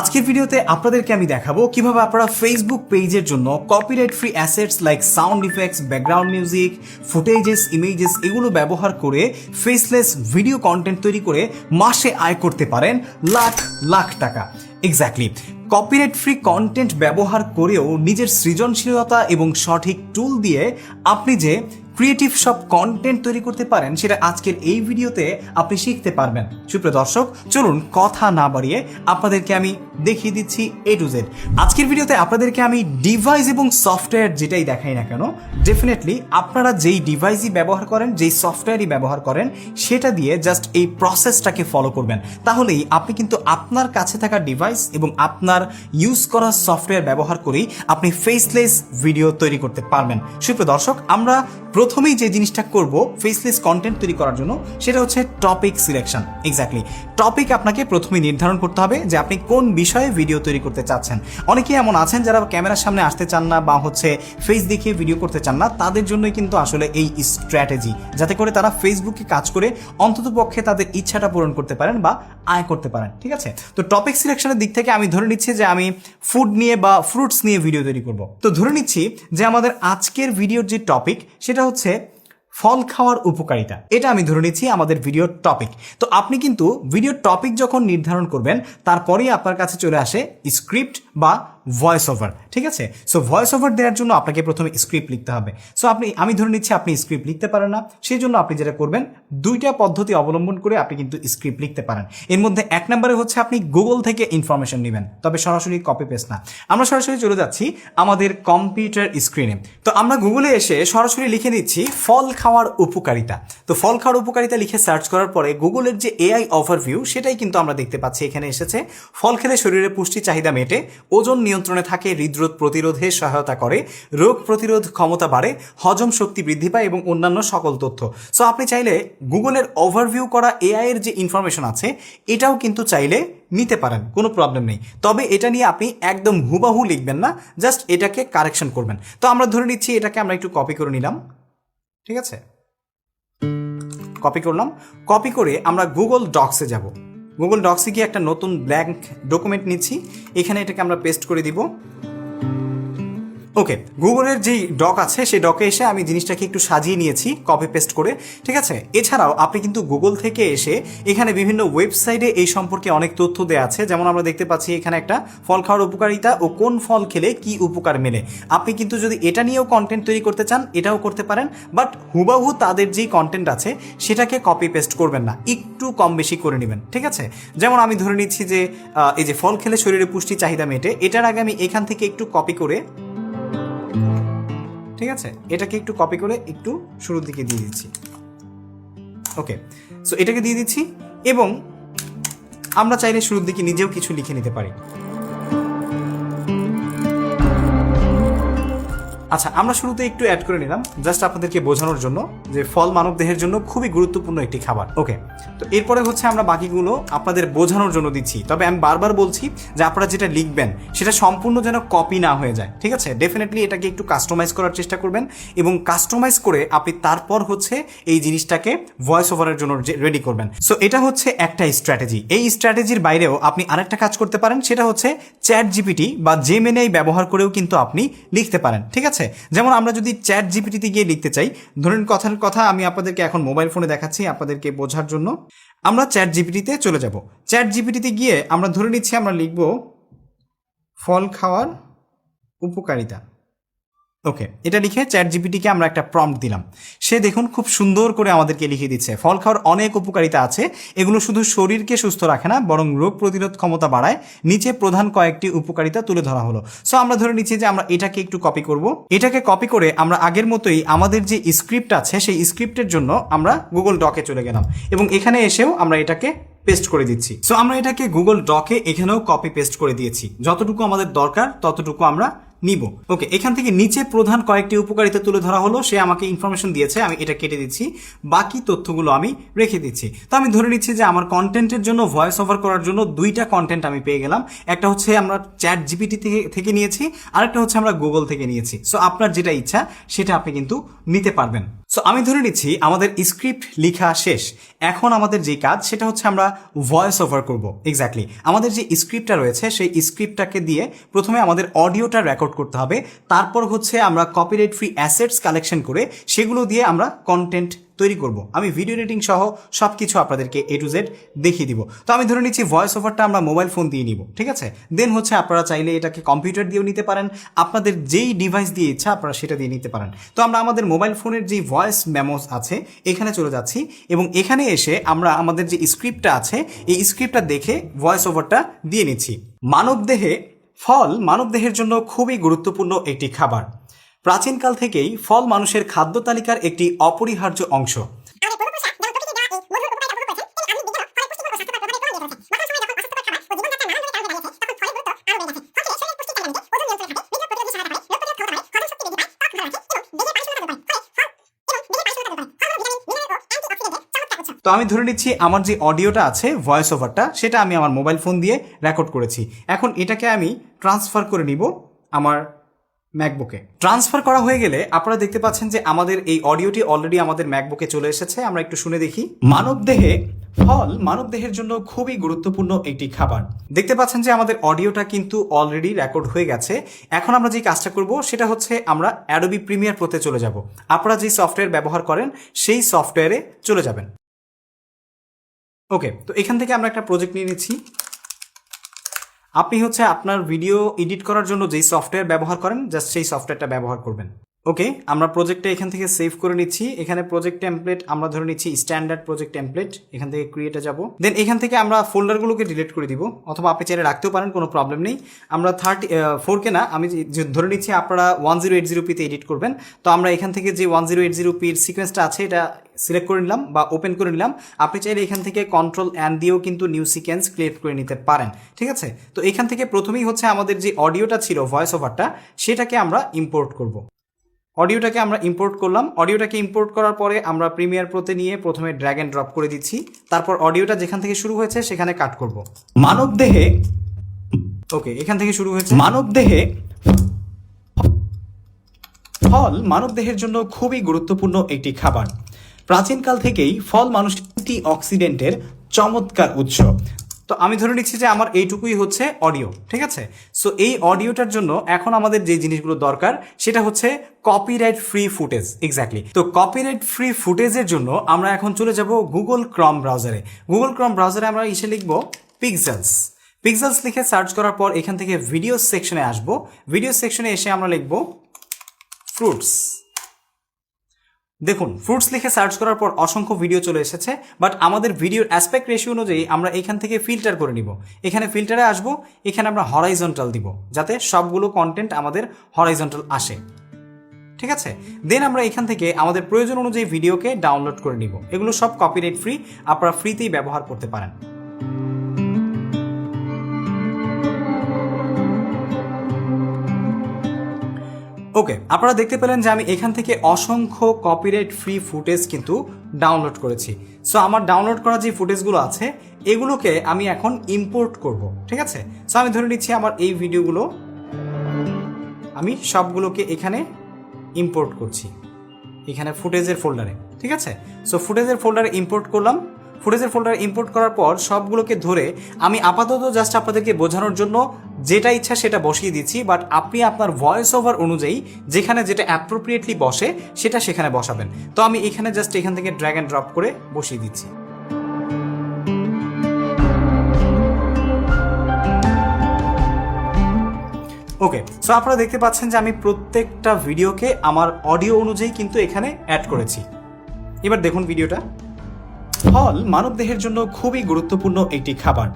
আজকের ভিডিওতে আপনাদেরকে আমি দেখাবো কীভাবে আপনারা ফেসবুক পেজের জন্য copyright free assets like sound effects background music footages images এগুলো ব্যবহার করে ফেসলেস ভিডিও কন্টেন্ট তৈরি করে মাসে আয় করতে পারেন লাখ লাখ টাকা। এক্স্যাক্টলি কপিরাইট ফ্রি কন্টেন্ট ব্যবহার করেও নিজের সৃজনশীলতা এবং সঠিক টুল দিয়ে আপনি যে ক্রিয়েটিভ সব কন্টেন্ট তৈরি করতে পারেন, সেটা আজকের এই ভিডিওতে আপনি শিখতে পারবেন। সুপ্রিয় দর্শক, চলুন কথা না বাড়িয়ে আপনাদেরকে আমি দেখিয়ে দিচ্ছি এ টু জেড আজকের ভিডিওতে আপনাদেরকে আমি ডিভাইস এবং সফটওয়্যার যেটাই দেখাই না কেন ডেফিনেটলি আপনারা যেই ডিভাইসই ব্যবহার করেন, যেই সফটওয়্যারই ব্যবহার করেন, সেটা দিয়ে জাস্ট এই প্রসেসটাকে ফলো করবেন। তাহলেই আপনি কিন্তু আপনার কাছে থাকা ডিভাইস এবং আপনার ইউজ করা সফটওয়্যার ব্যবহার করেই আপনি ফেসলেস ভিডিও তৈরি করতে পারবেন। সুপ্রিয় দর্শক, আমরা প্রথমেই যে জিনিসটা করব ফেসলেস কন্টেন্ট তৈরি করার জন্য, সেটা হচ্ছে টপিক সিলেকশন এক্স্যাক্টলি টপিক আপনাকে প্রথমে নির্ধারণ করতে হবে যে আপনি কোন বিষয়ে ভিডিও তৈরি করতে চাচ্ছেন। অনেকেই এমন আছেন যারা ক্যামেরার সামনে আসতে চান না বা হচ্ছে ফেস দেখিয়ে ভিডিও করতে চান না, তাদের জন্যই কিন্তু আসলে এই স্ট্র্যাটেজি যাতে করে তারা ফেসবুকে কাজ করে অন্তত পক্ষে তাদের ইচ্ছাটা পূরণ করতে পারেন বা আয় করতে পারেন, ঠিক আছে? তো টপিক সিলেকশনের দিক থেকে আমি ধরে নিচ্ছি যে আমি ফুড নিয়ে বা ফ্রুটস নিয়ে ভিডিও তৈরি করব। তো ধরে নিচ্ছি যে আমাদের আজকের ভিডিওর যে টপিক সেটা হচ্ছে ফল খাওয়ার উপকারিতা। এটা আমি ধরে নিচ্ছি আমাদের ভিডিওর টপিক তো আপনি কিন্তু ভিডিওর টপিক যখন নির্ধারণ করবেন, তারপরেই আপনার কাছে চলে আসে স্ক্রিপ্ট বা ভয়েস ওভার ঠিক আছে? সো ভয়েস ওভার দেওয়ার জন্য আপনাকে প্রথমে স্ক্রিপ্ট লিখতে হবে। সো আপনি, আমি ধরে নিচ্ছি আপনি স্ক্রিপ্ট লিখতে পারেন না। সেই জন্য আপনি যেটা করবেন, দুইটা পদ্ধতি অবলম্বন করে আপনি কিন্তু স্ক্রিপ্ট লিখতে পারেন। এর মধ্যে এক নম্বরে হচ্ছে আপনি গুগল থেকে ইনফরমেশন নেবেন। তবে সরাসরি কপি পেস্ট না। আমরা সরাসরি চলে যাচ্ছি আমাদের কম্পিউটার স্ক্রিনে তো আমরা গুগলে এসে সরাসরি লিখে দিচ্ছি ফল খাওয়ার উপকারিতা। তো ফল খাওয়ার উপকারিতা লিখে সার্চ করার পরে গুগলের যে এআই ওভারভিউ সেটাই কিন্তু আমরা দেখতে পাচ্ছি। এখানে এসেছে, ফল খেলে শরীরে পুষ্টি চাহিদা মেটে, ওজন নিয়ন্ত্রণে থাকে, হৃদরোগ প্রতিরোধে সহায়তা করে, রোগ প্রতিরোধ ক্ষমতা বাড়ে, হজম শক্তি বৃদ্ধি পায় এবং অন্যান্য সকল তথ্য। সো আপনি চাইলে গুগলের ওভারভিউ করা এআই এর যে ইনফরমেশন আছে, এটাও কিন্তু চাইলে নিতে পারেন, কোনো প্রবলেম নেই। তবে এটা নিয়ে আপনি একদম হুবাহু লিখবেন না জাস্ট এটাকে কারেকশন করবেন। তো আমরা ধরে নিচ্ছি এটাকে আমরা একটু কপি করে নিলাম। ঠিক আছে? কপি করলাম। কপি করে আমরা গুগল ডক্সে যাব। গুগল ডক্সে গিয়ে একটা নতুন ব্ল্যাঙ্ক ডকুমেন্ট নিচ্ছি। এখানে এটাকে আমরা পেস্ট করে দিব। ওকে গুগলের যেই ডক আছে, সেই ডকে এসে আমি জিনিসটাকে একটু সাজিয়ে নিয়েছি কপি পেস্ট করে, ঠিক আছে? এছাড়াও আপনি কিন্তু গুগল থেকে এসে এখানে বিভিন্ন ওয়েবসাইটে এই সম্পর্কে অনেক তথ্য দেওয়া আছে। যেমন আমরা দেখতে পাচ্ছি এখানে একটা, ফল খাওয়ার উপকারিতা ও কোন ফল খেলে কি উপকার মেলে। আপনি কিন্তু যদি এটা নিয়েও কন্টেন্ট তৈরি করতে চান, এটাও করতে পারেন বাট হুবাহু তাদের যেই কন্টেন্ট আছে, সেটাকে কপি পেস্ট করবেন না, একটু কম বেশি করে নেবেন, ঠিক আছে? যেমন আমি ধরে নিচ্ছি যে এই যে ফল খেলে শরীরে পুষ্টি চাহিদা মেটে, এটার আগে আমি এখান থেকে একটু কপি করে ঠিক আছে? এটাকে একটু কপি করে একটু শুরুর দিকে দিয়ে দিচ্ছি। ওকে সো এটাকে দিয়ে দিচ্ছি এবং আমরা চাইলে শুরুর দিকে নিজেও কিছু লিখে নিতে পারি। আচ্ছা আমরা শুরুতে একটু অ্যাড করে নিলাম জাস্ট আপনাদেরকে বোঝানোর জন্য যে ফল মানব দেহের জন্য খুবই গুরুত্বপূর্ণ একটি খাবার। ওকে তো এরপরে হচ্ছে আমরা বাকিগুলো আপনাদের বোঝানোর জন্য দিচ্ছি। তবে আমি বারবার বলছি যে আপনারা যেটা লিখবেন, সেটা সম্পূর্ণ যেন কপি না হয়ে যায়, ঠিক আছে? ডেফিনেটলি এটাকে একটু কাস্টমাইজ করার চেষ্টা করবেন এবং কাস্টমাইজ করে আপনি তারপর হচ্ছে এই জিনিসটাকে ভয়েস ওভারের জন্য রেডি করবেন। সো এটা হচ্ছে একটা স্ট্র্যাটেজি এই স্ট্র্যাটেজির বাইরেও আপনি আরেকটা কাজ করতে পারেন, সেটা হচ্ছে চ্যাট জিপিটি বা জেমেনাই ব্যবহার করেও কিন্তু আপনি লিখতে পারেন, ঠিক আছে? যেমন আমরা যদি চ্যাট জিপিটিতে গিয়ে লিখতে চাই, ধরেন কথার কথা আমি আপনাদেরকে এখন মোবাইল ফোনে দেখাচ্ছি আপনাদেরকে বোঝার জন্য। আমরা চ্যাট জিপিটিতে চলে যাব। চ্যাট জিপিটিতে গিয়ে আমরা ধরে নিচ্ছি আমরা লিখব ফল খাওয়ার উপকারিতা। ওকে এটা লিখে চ্যাট জিপিটিকে আমরা একটা প্রম্পট দিলাম। সে দেখুন খুব সুন্দর করে আমাদেরকে লিখে দিচ্ছে। ফল খাওয়ার অনেক উপকারিতা আছে। এগুলো শুধু শরীরকে সুস্থ রাখে না, বরং রোগ প্রতিরোধ ক্ষমতা বাড়ায়। নিচে প্রধান কয়েকটি উপকারিতা তুলে ধরা হলো। সো আমরা ধরে নিচ্ছি যে আমরা এটাকে একটু কপি করব। এটাকে কপি করে আমরা আগের মতোই আমাদের যে স্ক্রিপ্ট আছে, সেই স্ক্রিপ্টের জন্য আমরা গুগল ডকে চলে গেলাম। এবং এখানে এসেও আমরা এটাকে পেস্ট করে দিচ্ছি। সো আমরা এটাকে গুগল ডকে এখানেও কপি পেস্ট করে দিয়েছি। যতটুকু আমাদের দরকার, ততটুকু আমরা নিব। ওকে, এখান থেকে নিচে প্রধান কয়েকটি উপকারিতা তুলে ধরা হলো। সে আমাকে ইনফরমেশন দিয়েছে, আমি এটা কেটে দিচ্ছি। বাকি তথ্যগুলো আমি রেখে দিচ্ছি। তো আমি ধরে নিচ্ছি যে আমার কন্টেন্টের জন্য ভয়েস ওভার করার জন্য দুইটা কন্টেন্ট আমি পেয়ে গেলাম। একটা হচ্ছে আমরা চ্যাট জিপিটি থেকে থেকে নিয়েছি, আরেকটা হচ্ছে আমরা গুগল থেকে নিয়েছি। সো আপনার যেটা ইচ্ছা, সেটা আপনি কিন্তু নিতে পারবেন। সো আমি ধরে নিচ্ছি আমাদের স্ক্রিপ্ট লেখা শেষ। এখন আমাদের যে কাজ, সেটা হচ্ছে আমরা ভয়েস ওভার করব। এক্স্যাক্টলি আমাদের যে স্ক্রিপ্টটা রয়েছে, সেই স্ক্রিপ্টটাকে দিয়ে প্রথমে আমাদের অডিওটা রেকর্ড করতে হবে। তারপর হচ্ছে আমরা কপিরাইট ফ্রি অ্যাসেটস কালেকশন করে সেগুলো দিয়ে আমরা কন্টেন্ট তৈরি করব। আমি ভিডিও এডিটিং সহ সব কিছু আপনাদেরকে এ টু জেড দেখিয়ে দিব। তো আমি ধরে নিচ্ছি ভয়েস ওভারটা আমরা মোবাইল ফোন দিয়ে নিব, ঠিক আছে? দেন হচ্ছে আপনারা চাইলে এটাকে কম্পিউটার দিয়েও নিতে পারেন। আপনাদের যেই ডিভাইস দিয়ে ইচ্ছা আপনারা সেটা দিয়ে নিতে পারেন। তো আমরা আমাদের মোবাইল ফোনের যেই ভয়েস মেমোস আছে, এখানে চলে যাচ্ছি এবং এখানে এসে আমরা আমাদের যে স্ক্রিপ্টটা আছে, এই স্ক্রিপ্টটা দেখে ভয়েস ওভারটা দিয়ে নিচ্ছি। মানবদেহে ফল মানবদেহের জন্য খুবই গুরুত্বপূর্ণ একটি খাবার। প্রাচীনকাল থেকেই ফল মানুষের খাদ্য তালিকার একটি অপরিহার্য অংশ। তো আমি ধরে নিচ্ছি, আমার যে অডিওটা আছে ভয়েস ওভারটা সেটা আমি আমার মোবাইল ফোন দিয়ে রেকর্ড করেছি। এখন এটাকে আমি ট্রান্সফার করে নিব আমার ম্যাকবুকে ট্রান্সফার করা হয়ে গেলে আপনারা দেখতে পাচ্ছেন যে আমাদের এই অডিওটি অলরেডি আমাদের ম্যাকবুকে চলে এসেছে। আমরা একটু শুনে দেখি। মানবদেহে ফল মানবদেহের জন্য খুবই গুরুত্বপূর্ণ একটি খাবার। দেখতে পাচ্ছেন যে আমাদের অডিওটা কিন্তু অলরেডি রেকর্ড হয়ে গেছে। এখন আমরা যে কাজটা করব, সেটা হচ্ছে আমরা অ্যাডোবি প্রিমিয়ার প্রোতে চলে যাব। আপনারা যে সফটওয়্যার ব্যবহার করেন, সেই সফটওয়্যারে চলে যাবেন। ওকে তো এখান থেকে আমরা একটা প্রজেক্ট নিয়ে নিচ্ছি। আপনি হচ্ছে আপনার ভিডিও এডিট করার জন্য যেই সফটওয়্যার ব্যবহার করেন জাস্ট সেই সফটওয়্যারটা ব্যবহার করবেন। ওকে আমরা প্রজেক্টটা এখান থেকে সেভ করে নিচ্ছি। এখানে প্রজেক্ট টেমপ্লেট আমরা ধরে নিচ্ছি স্ট্যান্ডার্ড প্রজেক্ট টেমপ্লেট এখান থেকে ক্রিয়েটে যাব। দেন এখান থেকে আমরা ফোল্ডারগুলোকে ডিলিট করে দিব। অথবা আপনি চাইলে রাখতেও পারেন, কোনো প্রবলেম নেই। আমরা থার্টি ফোরকে না, আমি ধরে নিচ্ছি আপনারা ওয়ান জিরো এইট জিরো পিতে এডিট করবেন। তো আমরা এখান থেকে যে ওয়ান জিরো এইট জিরো পির সিকোয়েন্সটা আছে, এটা সিলেক্ট করে নিলাম বা ওপেন করে নিলাম। আপনি চাইলে এখান থেকে কন্ট্রোল অ্যান দিয়েও কিন্তু নিউ সিকোয়েন্স ক্রিয়েট করে নিতে পারেন। ঠিক আছে? তো এখান থেকে প্রথমেই হচ্ছে আমাদের যে অডিওটা ছিল ভয়েস ওভারটা সেটাকে আমরা ইম্পোর্ট করব। অডিওটাকে আমরা ইম্পোর্ট করলাম। অডিওটাকে ইম্পোর্ট করার পরে আমরা প্রিমিয়ার প্রোতে নিয়ে প্রথমে ড্র্যাগ অ্যান্ড ড্রপ করে দিচ্ছি। তারপর অডিওটা যেখান থেকে শুরু হয়েছে সেখানে কাট করব। মানবদেহে ওকে এখান থেকে শুরু হয়েছে। মানবদেহে ফল মানবদেহের জন্য খুবই গুরুত্বপূর্ণ একটি খাবার। প্রাচীনকাল থেকেই ফল মানুষের অক্সিডেন্টের চমৎকার উৎস। তো আমি ধরে নিচ্ছি যে আমার এইটুকুই হচ্ছে অডিও, ঠিক আছে? সো এই অডিওটার জন্য এখন আমাদের যে জিনিসগুলো দরকার, সেটা হচ্ছে কপিরাইট ফ্রি ফুটেজ এক্স্যাক্টলি তো কপিরাইট ফ্রি ফুটেজের জন্য আমরা এখন চলে যাব গুগল ক্রম ব্রাউজারে গুগল ক্রম ব্রাউজারে আমরা এসে লিখব পিক্সেলস পিক্সেলস লিখে সার্চ করার পর এখান থেকে ভিডিও সেকশনে আসব। ভিডিও সেকশনে এসে আমরা লিখব ফ্রুটস দেখুন ফ্রুটস লিখে সার্চ করার পর অসংখ্য ভিডিও চলে এসেছে বাট আমাদের ভিডিওর অ্যাসপেক্ট রেশিও অনুযায়ী আমরা এখান থেকে ফিল্টার করে নিব। এখানে ফিল্টারে আসব, এখানে আমরা হরাইজন্টাল দিব, যাতে সবগুলো কন্টেন্ট আমাদের হরাইজন্টাল আসে। ঠিক আছে? দেন আমরা এখান থেকে আমাদের প্রয়োজন অনুযায়ী ভিডিওকে ডাউনলোড করে নিব। এগুলো সব কপিরাইট ফ্রি আপনারা ফ্রিতেই ব্যবহার করতে পারেন। ওকে আপনারা দেখতে পেলেন যে আমি এখান থেকে অসংখ্য কপিরাইট ফ্রি ফুটেজ কিন্তু ডাউনলোড করেছি। সো আমার ডাউনলোড করা যে ফুটেজগুলো আছে, এগুলোকে আমি এখন ইম্পোর্ট করব, ঠিক আছে? সো আমি ধরে নিচ্ছি আমার এই ভিডিওগুলো আমি সবগুলোকে এখানে ইম্পোর্ট করছি, এখানে ফুটেজের ফোল্ডারে ঠিক আছে? সো ফুটেজের ফোল্ডারে ইম্পোর্ট করলাম ফুটেজের ফোল্ডারে ইম্পোর্ট করার পর সবগুলোকে ধরে আমি আপাতত জাস্ট আপনাদেরকে বোঝানোর জন্য যেটা ইচ্ছা সেটা বসিয়ে দিচ্ছি বাট আপনি আপনার ভয়েস ওভার অনুযায়ী যেখানে যেটা অ্যাপ্রোপ্রিয়েটলি বসে সেটা সেখানে বসাবেন। তো আমি এখানে জাস্ট এখান থেকে ড্র্যাগ অ্যান্ড ড্রপ করে বসিয়ে দিচ্ছি। ওকে সো আপনারা দেখতে পাচ্ছেন যে আমি প্রত্যেকটা ভিডিওকে আমার অডিও অনুযায়ী কিন্তু এখানে অ্যাড করেছি। এবার দেখুন ভিডিওটা ফল মানবদেহের জন্য খুবই গুরুত্বপূর্ণ একটি খাবার।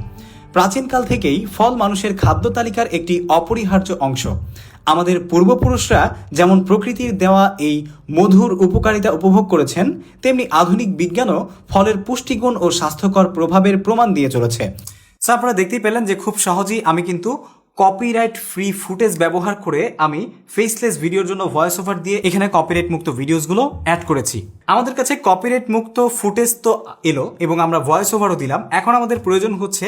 প্রাচীনকাল থেকেই ফল মানুষের খাদ্য তালিকার একটি অপরিহার্য অংশ। আমাদের পূর্বপুরুষরা যেমন প্রকৃতির দেওয়া এই মধুর উপকারিতা উপভোগ করেছেন, তেমনি আধুনিক বিজ্ঞানও ফলের পুষ্টিগুণ ও স্বাস্থ্যকর প্রভাবের প্রমাণ দিয়ে চলেছে। আপনারা দেখতেই পেলেন যে খুব সহজেই আমি কিন্তু কপিরাইট ফ্রি ফুটেজ ব্যবহার করে আমি ফেসলেস ভিডিওর জন্য ভয়েস ওভার দিয়ে এখানে কপিরাইট মুক্ত ভিডিওসগুলো অ্যাড করেছি। আমাদের কাছে কপিরাইট মুক্ত ফুটেজ তো এলো এবং আমরা ভয়েস ওভারও দিলাম। এখন আমাদের প্রয়োজন হচ্ছে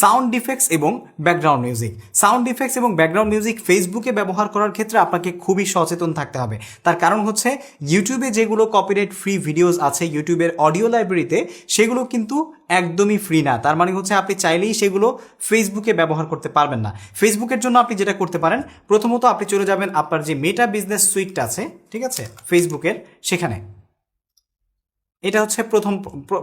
সাউন্ড ডিফেক্টস এবং ব্যাকগ্রাউন্ড মিউজিক সাউন্ড ডিফেক্টস এবং ব্যাকগ্রাউন্ড মিউজিক ফেসবুকে ব্যবহার করার ক্ষেত্রে আপনাকে খুবই সচেতন থাকতে হবে। তার কারণ হচ্ছে ইউটিউবে যেগুলো কপিরাইট ফ্রি ভিডিওস আছে ইউটিউবের অডিও লাইব্রেরিতে সেগুলো কিন্তু একদমই ফ্রি না। তার মানে হচ্ছে আপনি চাইলেই সেগুলো ফেসবুকে ব্যবহার করতে পারবেন না। ফেসবুকের জন্য আপনি যেটা করতে পারেন, প্রথমত আপনি চলে যাবেন আপনার যে মেটা বিজনেস সুইটটা আছে, ঠিক আছে? ফেসবুকের সেখানে। এটা হচ্ছে প্রথম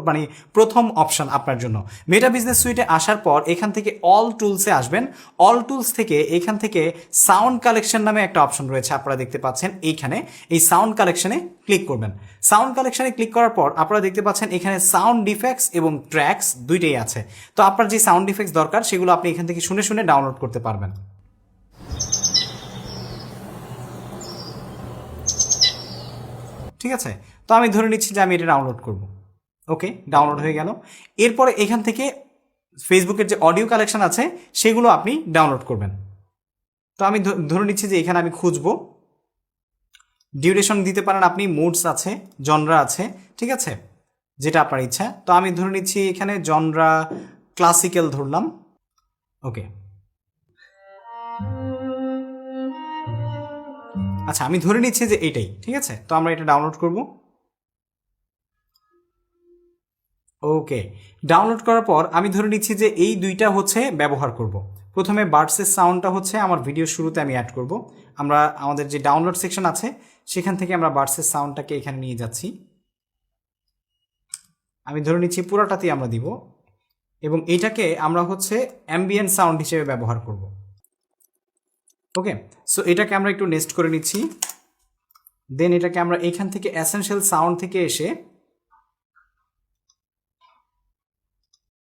মানে প্রথম অপশন আপনার জন্য। মেটা বিজনেস সুইটে আসার পর এখান থেকে অল টুলসে আসবেন। অল টুলস থেকে এখান থেকে সাউন্ড কালেকশন নামে একটা অপশন রয়েছে আপনারা দেখতে পাচ্ছেন এইখানে। এই সাউন্ড কালেকশনে ক্লিক করবেন। সাউন্ড কালেকশনে ক্লিক করার পর আপনারা দেখতে পাচ্ছেন এখানে সাউন্ড ডিফেক্টস এবং ট্র্যাক্স দুইটাই আছে। তো আপনার যে সাউন্ড ডিফেক্টস দরকার, সেগুলো আপনি এখান থেকে শুনে শুনে ডাউনলোড করতে পারবেন। ঠিক আছে? তো আমি ধরে নিচ্ছি যে আমি এটা ডাউনলোড করব। ওকে? ডাউনলোড হয়ে গেল। এরপরে এখান থেকে ফেসবুকের যে অডিও কালেকশন আছে, সেগুলো আপনি ডাউনলোড করবেন। তো আমি ধরে নিচ্ছি যে এখানে আমি খুঁজবো। ডিউরেশন দিতে পারেন আপনি মুডস আছে জনরা আছে, ঠিক আছে? যেটা আপনার ইচ্ছা। তো আমি ধরে নিচ্ছি এখানে জনরা ক্লাসিক্যাল ধরলাম। ওকে। আচ্ছা আমি ধরে নিচ্ছি যে এইটাই, ঠিক আছে? তো আমরা এটা ডাউনলোড করব। ওকে ডাউনলোড করার পর আমি ধরে নিচ্ছি যে এই দুইটা হচ্ছে ব্যবহার করব। প্রথমে বার্ডসের সাউন্ডটা হচ্ছে আমার ভিডিও শুরুতে আমি অ্যাড করব। আমরা, আমাদের যে ডাউনলোড সেকশন আছে, সেখান থেকে আমরা বার্ডসের সাউন্ডটাকে এখানে নিয়ে যাচ্ছি। আমি ধরে নিচ্ছি পুরোটাতেই আমরা দিব। এবং এটাকে আমরা হচ্ছে অ্যাম্বিয়েন্ট সাউন্ড হিসেবে ব্যবহার করব। ওকে সো এটাকে আমরা একটু নেক্সট করে নিচ্ছি। দেন এটাকে আমরা এখান থেকে অ্যাসেনশিয়াল সাউন্ড থেকে এসে